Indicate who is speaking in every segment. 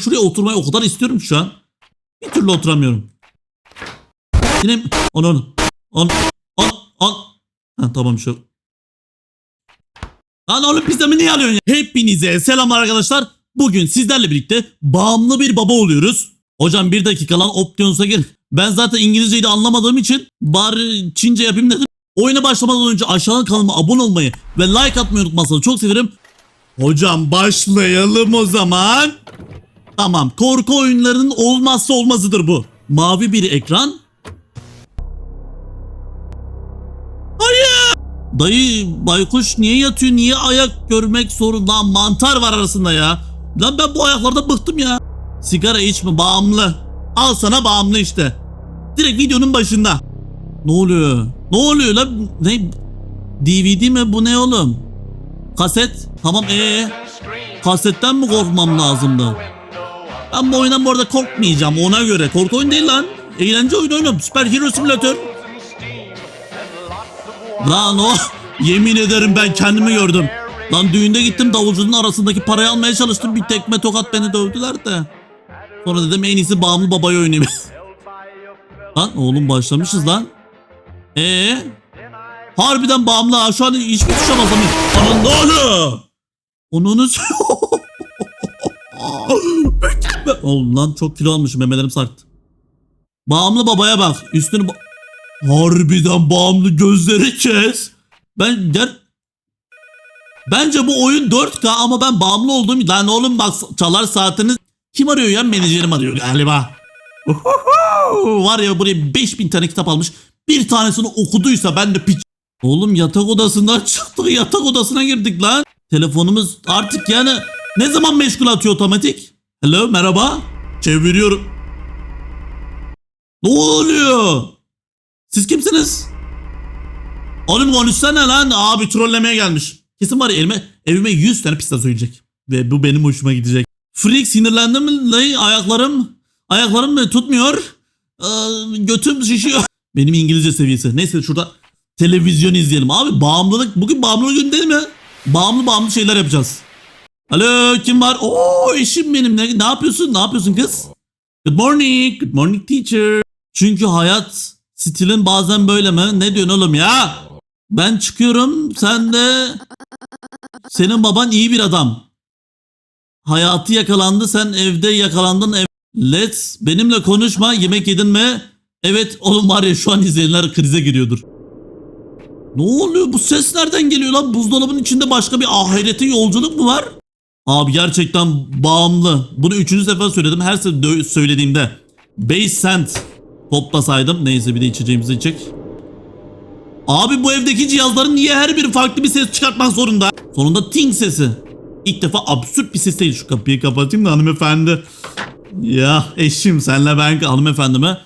Speaker 1: Şuraya oturmayı o kadar istiyorum şu an. Bir türlü oturamıyorum. Yine on on on on on. Ha, tamam şu. Lan oğlum pizzamı niye alıyorsun ya? Hepinize selamlar arkadaşlar. Bugün sizlerle birlikte bağımlı bir baba oluyoruz. Hocam bir dakika lan Options'a gir. Ben zaten İngilizceyi de anlamadığım için bari Çince yapayım dedim. Oyuna başlamadan önce aşağıdan kanalıma abone olmayı ve like atmayı unutmazsanız çok sevinirim. Hocam başlayalım o zaman. Tamam korku oyunlarının olmazsa olmazıdır bu. Mavi bir ekran. Hayır. Dayı baykuş niye yatıyor niye ayak görmek zorunda mantar var arasında ya. Lan ben bu ayaklarda bıktım ya. Sigara içme bağımlı. Al sana bağımlı işte. Direkt videonun başında. Ne oluyor? Ne oluyor lan? Ne? DVD mi bu ne oğlum? Kaset. Tamam ee. Kasetten mi korkmam lazımdı? Ben bu oyundan bu arada korkmayacağım ona göre. Korku oyun değil lan. Eğlence oyunu oynuyorum. Süper Hero Simulator. Lan o. Yemin ederim ben kendimi gördüm. Lan düğünde gittim davulcunun arasındaki parayı almaya çalıştım. Bir tekme tokat beni dövdüler de. Sonra dedim en iyisi bağımlı babayı oynayayım. lan oğlum başlamışız lan. Ee? Harbiden bağımlı ha. Şu an hiçbir tuşa basamıyorum. Aman ne oluyor? Onun Oğlum lan çok kilo almışım memelerim sarktı. Bağımlı babaya bak. Üstünü ba- Harbiden bağımlı gözleri kes. Ben der Bence bu oyun 4K ama ben bağımlı olduğum lan oğlum bak çalar saatiniz kim arıyor ya menajerim arıyor galiba. Var ya buraya 5000 tane kitap almış. Bir tanesini okuduysa ben de piç. Oğlum yatak odasından çıktık yatak odasına girdik lan. Telefonumuz artık yani ne zaman meşgul atıyor otomatik? Hello merhaba. Çeviriyorum. Ne oluyor? Siz kimsiniz? Oğlum konuşsana lan. Abi trollemeye gelmiş. Kesin var ya elime, evime 100 tane pizza söyleyecek. Ve bu benim hoşuma gidecek. Freak sinirlendim? Lan Ayaklarım. Ayaklarım tutmuyor? Ee, götüm şişiyor. Benim İngilizce seviyesi. Neyse şurada televizyon izleyelim. Abi bağımlılık. Bugün bağımlılık günü değil mi? Bağımlı bağımlı şeyler yapacağız. Alo kim var? Oo eşim benim. Ne, ne yapıyorsun? Ne yapıyorsun kız? Good morning. Good morning teacher. Çünkü hayat stilin bazen böyle mi? Ne diyorsun oğlum ya? Ben çıkıyorum. Sen de senin baban iyi bir adam. Hayatı yakalandı. Sen evde yakalandın. Ev... Let's benimle konuşma. Yemek yedin mi? Evet oğlum var ya şu an izleyenler krize giriyordur. Ne oluyor? Bu ses nereden geliyor lan? Buzdolabının içinde başka bir ahirete yolculuk mu var? Abi gerçekten bağımlı. Bunu üçüncü sefer söyledim. Her sefer söylediğimde 5 cent toplasaydım. Neyse bir de içeceğimizi içecek. Abi bu evdeki cihazların niye her biri farklı bir ses çıkartmak zorunda? Sonunda ting sesi. İlk defa absürt bir ses değil. Şu kapıyı kapatayım da hanımefendi. Ya eşim senle ben hanımefendi mi?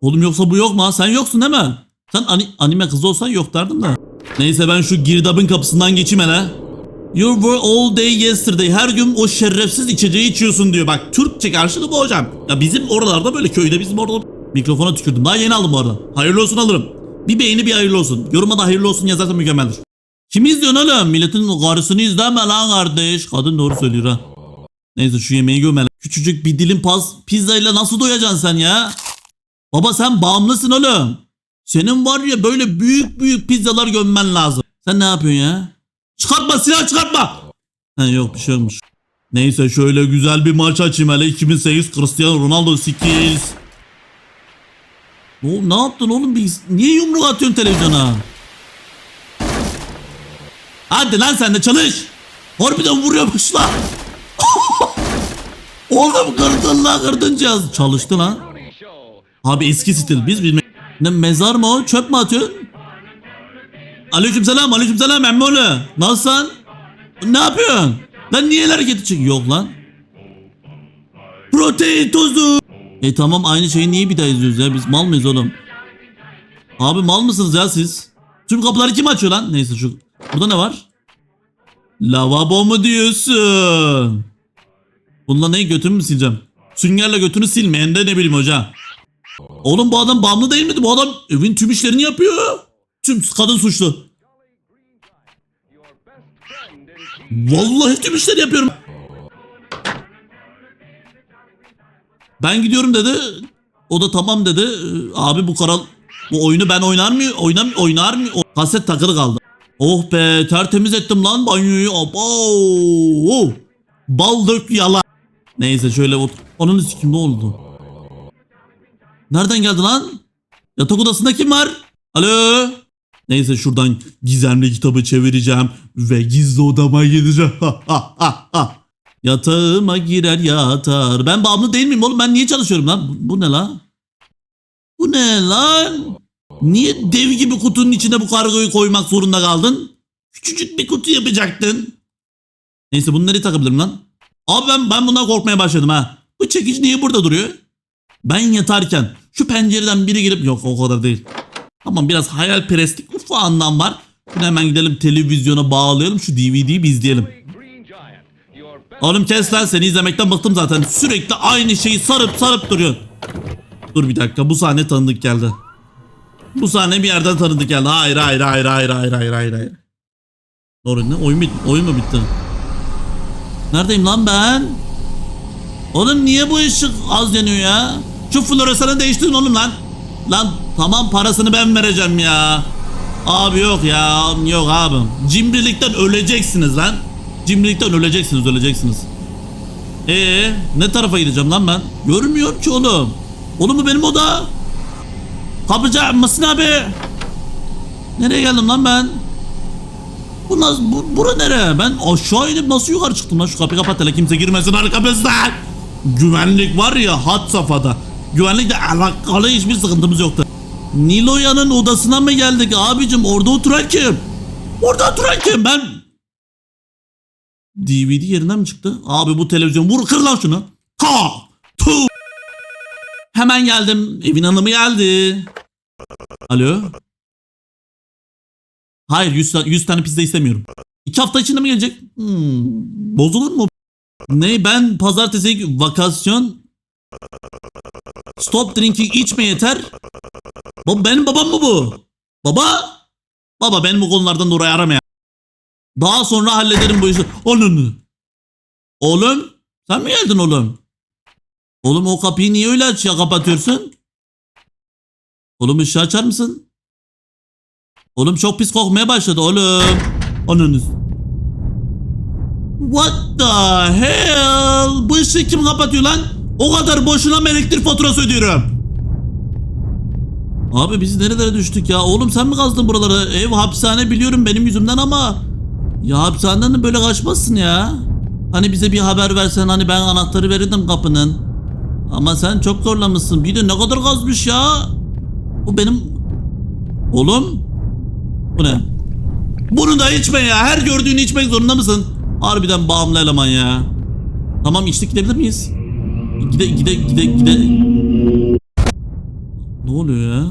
Speaker 1: Oğlum yoksa bu yok mu? Sen yoksun değil mi? Sen ani- anime kızı olsan yok derdim de. Neyse ben şu girdabın kapısından geçeyim hele. You were all day yesterday. Her gün o şerefsiz içeceği içiyorsun diyor. Bak Türkçe karşılığı bu hocam. Ya bizim oralarda böyle köyde bizim orada mikrofona tükürdüm. Daha yeni aldım bu arada. Hayırlı olsun alırım. Bir beğeni bir hayırlı olsun. Yoruma da hayırlı olsun yazarsan mükemmeldir. Kimi izliyorsun oğlum? Milletin karısını izleme lan kardeş. Kadın doğru söylüyor ha. Neyse şu yemeği gömele. Küçücük bir dilim pas pizzayla nasıl doyacaksın sen ya? Baba sen bağımlısın oğlum. Senin var ya böyle büyük büyük pizzalar gömmen lazım. Sen ne yapıyorsun ya? Çıkartma silah çıkartma. Ha, yok bir şey olmuş. Neyse şöyle güzel bir maç açayım hele 2008 Cristiano Ronaldo 8. Ne, ne yaptın oğlum? Biz, niye yumruk atıyorsun televizyona? Hadi lan sen de çalış. Harbiden vuruyormuş lan. oğlum kırdın lan kırdın cihaz. Çalıştı lan. Abi eski stil biz bilme. Ne mezar mı o? Çöp mü atıyorsun? Aleykümselam, aleykümselam emmoğlu. Nasılsın? Ne yapıyorsun? Lan niye el hareketi? Yok lan. Protein tozu. E tamam aynı şeyi niye bir daha izliyoruz ya? Biz mal mıyız oğlum? Abi mal mısınız ya siz? Tüm kapıları kim açıyor lan? Neyse şu. Burada ne var? Lavabo mu diyorsun? Bununla neyi götümü mü sileceğim? Süngerle götünü silmeyen de ne bileyim hocam. Oğlum bu adam bağımlı değil miydi? Bu adam evin tüm işlerini yapıyor. Tüm kadın suçlu. Vallahi tüm işleri yapıyorum. Ben gidiyorum dedi. O da tamam dedi. Abi bu karal bu oyunu ben oynar mı? Oynam oynar mı? O kaset takılı kaldı. Oh be tertemiz ettim lan banyoyu. Abo. Bal dök yala. Neyse şöyle ot. Onun kim ne oldu? Nereden geldi lan? Yatak odasında kim var? Alo? Neyse şuradan gizemli kitabı çevireceğim ve gizli odama gideceğim. Yatağıma girer yatar. Ben bağımlı değil miyim oğlum? Ben niye çalışıyorum lan? Bu, bu ne lan? Bu ne lan? Niye dev gibi kutunun içine bu kargoyu koymak zorunda kaldın? Küçücük bir kutu yapacaktın. Neyse nereye takabilirim lan? Abi ben, ben bundan korkmaya başladım ha. Bu çekiç niye burada duruyor? Ben yatarken şu pencereden biri girip yok o kadar değil. Tamam biraz hayalperestlik ufağından var. Şimdi hemen gidelim televizyona bağlayalım şu DVD'yi bir izleyelim. Oğlum kes lan seni izlemekten bıktım zaten. Sürekli aynı şeyi sarıp sarıp duruyorsun. Dur bir dakika bu sahne tanıdık geldi. Bu sahne bir yerden tanıdık geldi. Hayır hayır hayır hayır hayır hayır hayır hayır. Doğru ne? Oyun, bit oyun mu bitti? Neredeyim lan ben? Oğlum niye bu ışık az yanıyor ya? Şu floresanı değiştirin oğlum lan. Lan tamam parasını ben vereceğim ya. Abi yok ya yok abim. Cimrilikten öleceksiniz lan. Cimrilikten öleceksiniz öleceksiniz. Ee ne tarafa gideceğim lan ben? Görmüyorum ki oğlum. Oğlum bu benim oda. Kapıcı mısın abi? Nereye geldim lan ben? Bu nasıl, bu, bura nere? Ben aşağı inip nasıl yukarı çıktım lan? Şu kapıyı kapat hele kimse girmesin arkamızdan. Güvenlik var ya hat safhada. Güvenlikle alakalı hiçbir sıkıntımız yoktu. Niloya'nın odasına mı geldik abicim? Orada oturan kim? Orada oturan kim? Ben... DVD yerinden mi çıktı? Abi bu televizyon vur kır lan şunu. Ha! Tu! Hemen geldim. Evin hanımı geldi. Alo? Hayır 100, ta- 100 tane pizza istemiyorum. 2 hafta içinde mi gelecek? Hmm, bozulur mu? Ne ben pazartesi vakasyon Stop drinking içme yeter. Bu benim babam mı bu? Baba? Baba benim bu konulardan dolayı arama ya. Daha sonra hallederim bu işi. Onun. Oğlum sen mi geldin oğlum? Oğlum o kapıyı niye öyle aç ya kapatıyorsun? Oğlum ışığı açar mısın? Oğlum çok pis kokmaya başladı oğlum. Onunuz. What the hell? Bu ışığı kim kapatıyor lan? O kadar boşuna mı elektrik faturası ödüyorum? Abi biz nerelere düştük ya? Oğlum sen mi kazdın buraları? Ev hapishane biliyorum benim yüzümden ama ya hapishaneden de böyle kaçmazsın ya. Hani bize bir haber versen hani ben anahtarı verirdim kapının. Ama sen çok zorlamışsın. Bir de ne kadar kazmış ya. Bu benim... Oğlum. Bu ne? Bunu da içme ya. Her gördüğünü içmek zorunda mısın? Harbiden bağımlı eleman ya. Tamam içtik gidebilir miyiz? Gide gide gide gide. Ne oluyor ya?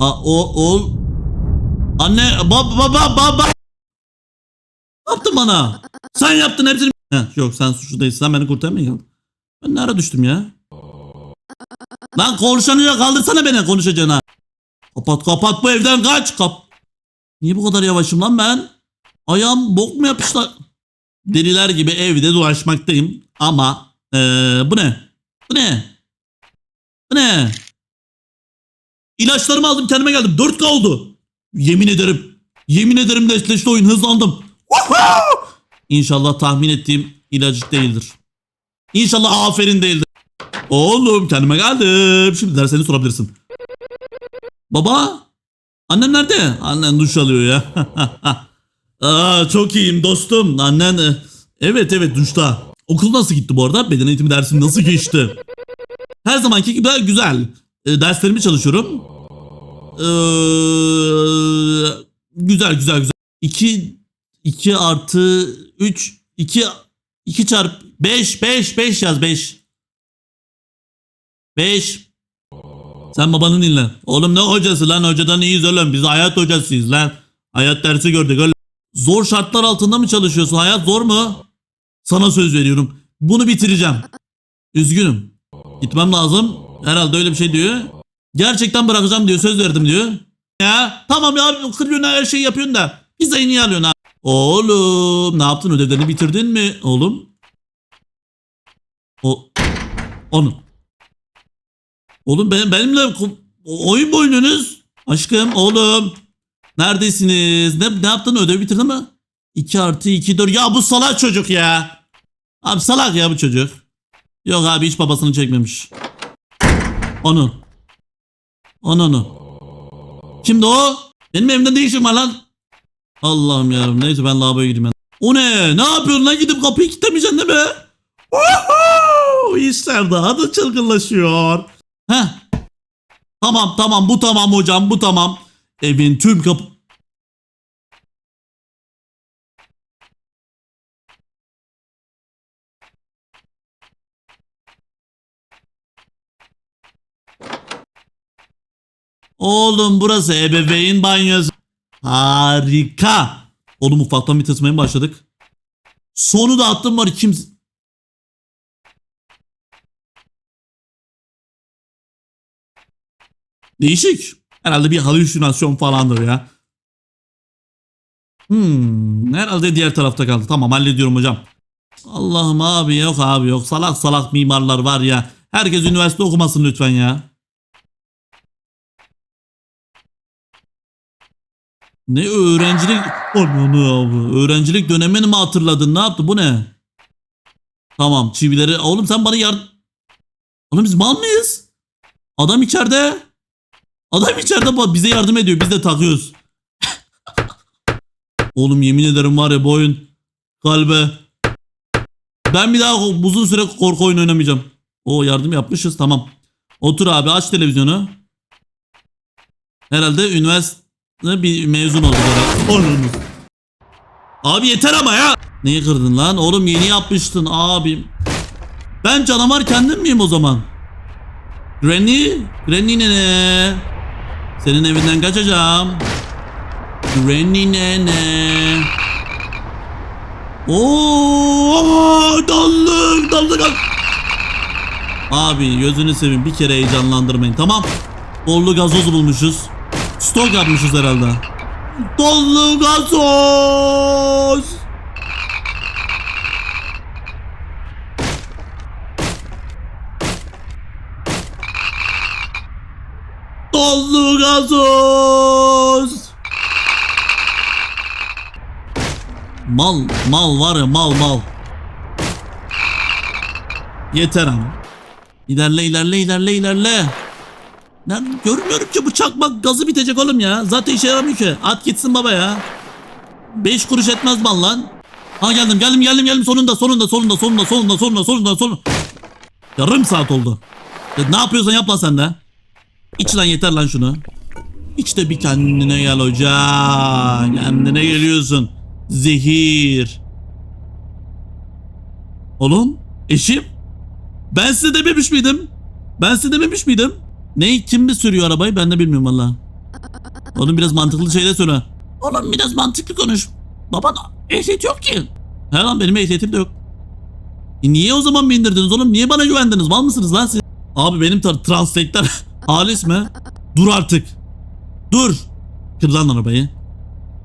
Speaker 1: Aa o o Anne baba baba baba Ne yaptın bana? Sen yaptın hepsini. Heh, yok sen suçlu değilsin. Sen beni kurtarmaya geldin. Ben nereye düştüm ya? Lan konuşanıyor kaldırsana beni konuşacağına. Kapat kapat bu evden kaç. Kap Niye bu kadar yavaşım lan ben? Ayağım bok mu yapışlar? Deliler gibi evde dolaşmaktayım. Ama ee, bu ne? Bu ne? Bu ne? İlaçlarımı aldım kendime geldim. 4K oldu. Yemin ederim. Yemin ederim netleşti oyun hızlandım. İnşallah tahmin ettiğim ilacı değildir. İnşallah aferin değildir. Oğlum kendime geldim. Şimdi derseni sorabilirsin. Baba? Annen nerede? Annen duş alıyor ya. Aa, çok iyiyim dostum. Annen e, evet evet duşta. Okul nasıl gitti bu arada? Beden eğitimi dersin nasıl geçti? Her zamanki gibi güzel. E, derslerimi çalışıyorum. Ee, güzel güzel güzel. 2 2 artı 3 2 2 çarp 5 5 5 yaz 5. 5 Sen babanın dinle. Oğlum ne hocası lan hocadan iyiyiz oğlum. Biz hayat hocasıyız lan. Hayat dersi gördük oğlum. Zor şartlar altında mı çalışıyorsun? Hayat zor mu? Sana söz veriyorum. Bunu bitireceğim. Üzgünüm. Gitmem lazım. Herhalde öyle bir şey diyor. Gerçekten bırakacağım diyor. Söz verdim diyor. Ya tamam ya kırıyorsun her şeyi yapıyorsun da. Pizzayı niye alıyorsun ha? Oğlum ne yaptın ödevlerini bitirdin mi oğlum? O Onu. Oğlum benim, benimle oyun mu oynuyorsunuz? Aşkım oğlum. Neredesiniz? Ne, ne yaptın ödevi bitirdin mi? 2 artı 2 4. Ya bu salak çocuk ya. Abi salak ya bu çocuk. Yok abi hiç babasını çekmemiş. Onu. Onu onu. Kimdi o? Benim evimde ne işin var lan? Allah'ım yarabbim neyse ben lavaboya gideyim ben. O ne? Ne yapıyorsun lan gidip kapıyı kilitlemeyeceksin değil mi? Woohoo! İşler daha da çılgınlaşıyor. Heh. Tamam tamam bu tamam hocam bu tamam. Evin tüm kapı... Oğlum burası ebeveyn banyosu. Harika. Oğlum ufaktan bir tırsmaya mı başladık? Sonu da attım var kim... Değişik. Herhalde bir halüsinasyon falandır ya. Hmm, herhalde diğer tarafta kaldı. Tamam hallediyorum hocam. Allah'ım abi yok abi yok. Salak salak mimarlar var ya. Herkes üniversite okumasın lütfen ya. Ne öğrencilik... Ananı abi. Öğrencilik dönemini mi hatırladın? Ne yaptı? Bu ne? Tamam çivileri... Oğlum sen bana yardım... Oğlum biz mal mıyız? Adam içeride. Adam içeride bize yardım ediyor. Biz de takıyoruz. Oğlum yemin ederim var ya bu oyun kalbe. Ben bir daha uzun süre korku oyunu oynamayacağım. O yardım yapmışız tamam. Otur abi aç televizyonu. Herhalde üniversite bir mezun oldu. Onun. Abi yeter ama ya. Neyi kırdın lan? Oğlum yeni yapmıştın abim. Ben canavar kendim miyim o zaman? Granny? Granny nene. Senin evinden kaçacağım. Granny nene. Oo, dallık. dallık. Abi gözünü seveyim bir kere heyecanlandırmayın tamam. Bollu gazoz bulmuşuz. Stok yapmışız herhalde. Dollu gazoz. Dollu gazoz. Mal, mal var ya mal mal. Yeter ama. İlerle ilerle ilerle ilerle. Ben görmüyorum ki bu çakmak gazı bitecek oğlum ya. Zaten işe yaramıyor ki. At gitsin baba ya. 5 kuruş etmez mal lan. Ha geldim geldim geldim geldim sonunda sonunda sonunda sonunda sonunda sonunda sonunda sonunda. Yarım saat oldu. Ya ne yapıyorsan yap lan sen de. İç lan yeter lan şunu. İç de bir kendine gel hoca. Kendine geliyorsun. Zehir. Oğlum eşim. Ben size dememiş miydim? Ben size dememiş miydim? Ne kim mi sürüyor arabayı ben de bilmiyorum valla. Oğlum biraz mantıklı şeyler söyle. Oğlum biraz mantıklı konuş. Baban ehliyet yok ki. He lan benim ehliyetim de yok. E niye o zaman beni indirdiniz oğlum? Niye bana güvendiniz? Mal mısınız lan siz? Abi benim tar translate'ler halis mi? Dur artık. Dur. Kır lan arabayı.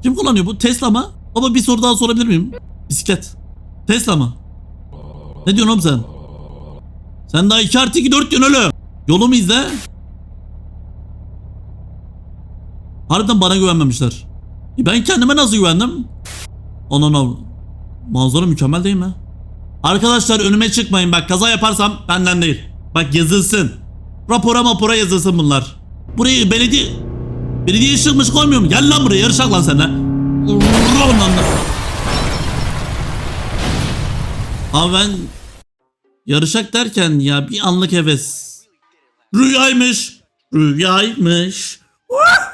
Speaker 1: Kim kullanıyor bu? Tesla mı? Baba bir soru daha sorabilir miyim? Bisiklet. Tesla mı? Ne diyorsun oğlum sen? Sen daha 2 artı 2 4 diyorsun oğlum. Yolumu izle. Harbiden bana güvenmemişler. E ben kendime nasıl güvendim? Onun o manzara mükemmel değil mi? Arkadaşlar önüme çıkmayın bak kaza yaparsam benden değil. Bak yazılsın. Rapora mapora yazılsın bunlar. Burayı belediye belediye ışık mışık olmuyor mu? Gel lan buraya yarışak lan. Vuralım lan. Abi ben yarışak derken ya bir anlık heves. Rüyaymış. Rüyaymış.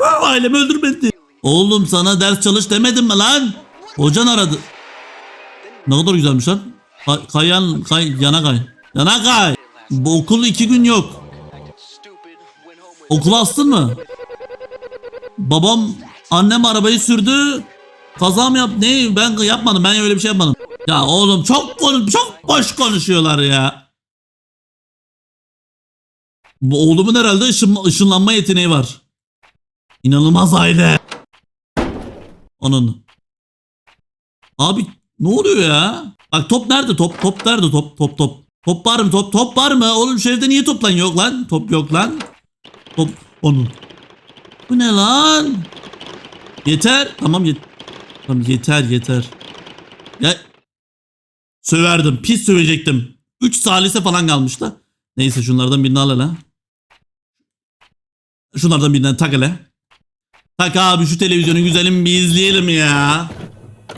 Speaker 1: Ailemi öldürmedi. Oğlum sana ders çalış demedim mi lan? Hocan aradı. Ne kadar güzelmiş lan. Kay, kayan, kay, yana kay. Yana kay. Bu okul iki gün yok. Okula astın mı? Babam, annem arabayı sürdü. Kaza mı yap? Ne? Ben yapmadım. Ben öyle bir şey yapmadım. Ya oğlum çok konu çok boş konuşuyorlar ya. Bu oğlumun herhalde ışın, ışınlanma yeteneği var. İnanılmaz aile. Onun. Abi ne oluyor ya? Bak top nerede top? Top nerede top? Top top. Top var mı? Top top var mı? Oğlum şu niye top lan yok lan? Top yok lan. Top onun. Bu ne lan? Yeter. Tamam yet. Tamam yeter yeter. Ya söverdim. Pis sövecektim. 3 salise falan kalmıştı. Neyse şunlardan birini al hele. Şunlardan birinden tak hele. Tak abi şu televizyonu güzelim bir izleyelim ya.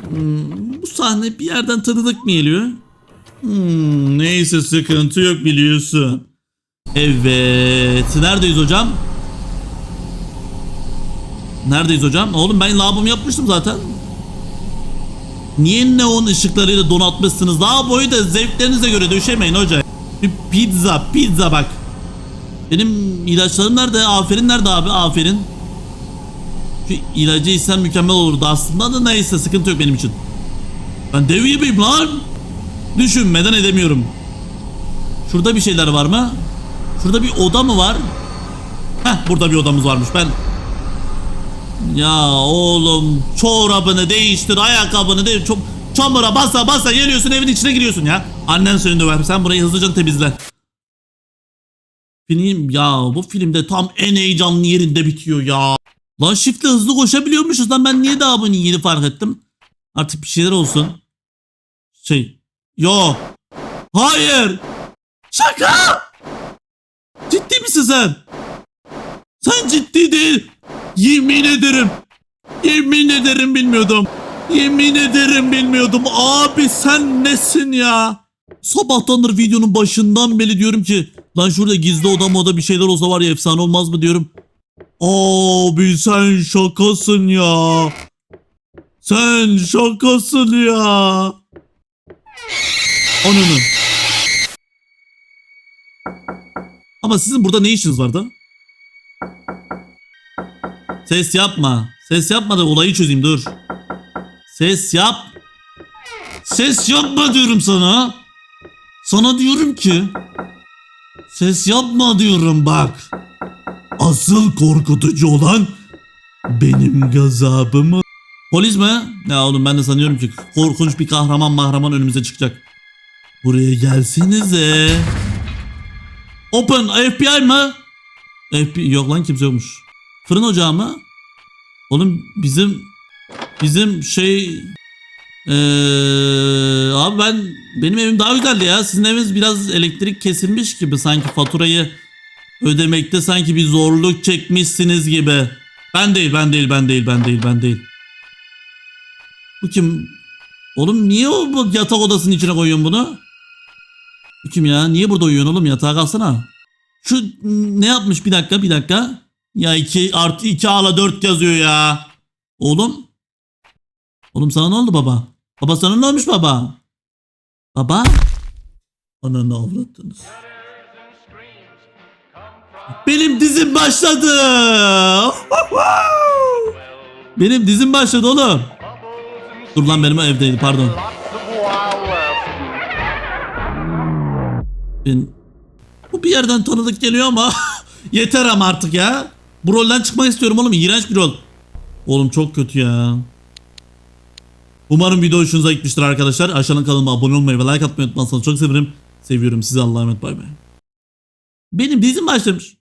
Speaker 1: Hmm, bu sahne bir yerden tanıdık mı geliyor? Hmm, neyse sıkıntı yok biliyorsun. Evet. Neredeyiz hocam? Neredeyiz hocam? Oğlum ben lavabomu yapmıştım zaten. Niye neon ışıklarıyla donatmışsınız? Lavaboyu da zevklerinize göre döşemeyin hocam. Bir pizza, pizza bak. Benim ilaçlarım nerede? Aferin nerede abi? Aferin. İlacı içsem mükemmel olurdu aslında da neyse sıkıntı yok benim için. Ben dev gibiyim lan. Düşünmeden edemiyorum. Şurada bir şeyler var mı? Şurada bir oda mı var? Heh burada bir odamız varmış ben. Ya oğlum çorabını değiştir ayakkabını değiştir. Çok çamura basa basa geliyorsun evin içine giriyorsun ya. Annen seni döver sen burayı hızlıca temizle. Film ya bu filmde tam en heyecanlı yerinde bitiyor ya. Lan shift'le hızlı koşabiliyormuşuz lan ben niye daha bunu yeni fark ettim. Artık bir şeyler olsun. Şey. Yo. Hayır. Şaka. Ciddi misin sen? Sen ciddi değil. Yemin ederim. Yemin ederim bilmiyordum. Yemin ederim bilmiyordum. Abi sen nesin ya? Sabahtandır videonun başından beri diyorum ki lan şurada gizli oda moda bir şeyler olsa var ya efsane olmaz mı diyorum. Abi sen şakasın ya. Sen şakasın ya. Onunu. Ama sizin burada ne işiniz vardı? Ses yapma. Ses yapma da olayı çözeyim dur. Ses yap. Ses yapma diyorum sana. Sana diyorum ki. Ses yapma diyorum bak. Asıl korkutucu olan benim gazabımı. Polis mi? Ya oğlum ben de sanıyorum ki korkunç bir kahraman mahraman önümüze çıkacak. Buraya gelsenize. Open FBI mı? FBI yok lan kimse yokmuş. Fırın ocağı mı? Oğlum bizim bizim şey Eee abi ben benim evim daha güzeldi ya. Sizin eviniz biraz elektrik kesilmiş gibi sanki faturayı ödemekte sanki bir zorluk çekmişsiniz gibi. Ben değil, ben değil, ben değil, ben değil, ben değil. Bu kim? Oğlum niye o bu yatak odasının içine koyuyorsun bunu? Bu kim ya? Niye burada uyuyorsun oğlum? Yatağa kalsana. Şu ne yapmış? Bir dakika, bir dakika. Ya 2 artı 2 ala 4 yazıyor ya. Oğlum. Oğlum sana ne oldu baba? Baba sana ne olmuş baba? Baba? Ananı avrattınız. Benim dizim başladı. benim dizim başladı oğlum. Dur lan benim evdeydi pardon. Ben... Bu bir yerden tanıdık geliyor ama yeter ama artık ya. Bu rolden çıkmak istiyorum oğlum. İğrenç bir rol. Oğlum çok kötü ya. Umarım video hoşunuza gitmiştir arkadaşlar. Aşağıdan kanalıma abone olmayı ve like atmayı unutmazsanız çok sevinirim. Seviyorum sizi Allah'a emanet bay bay. Benim dizim başlamış.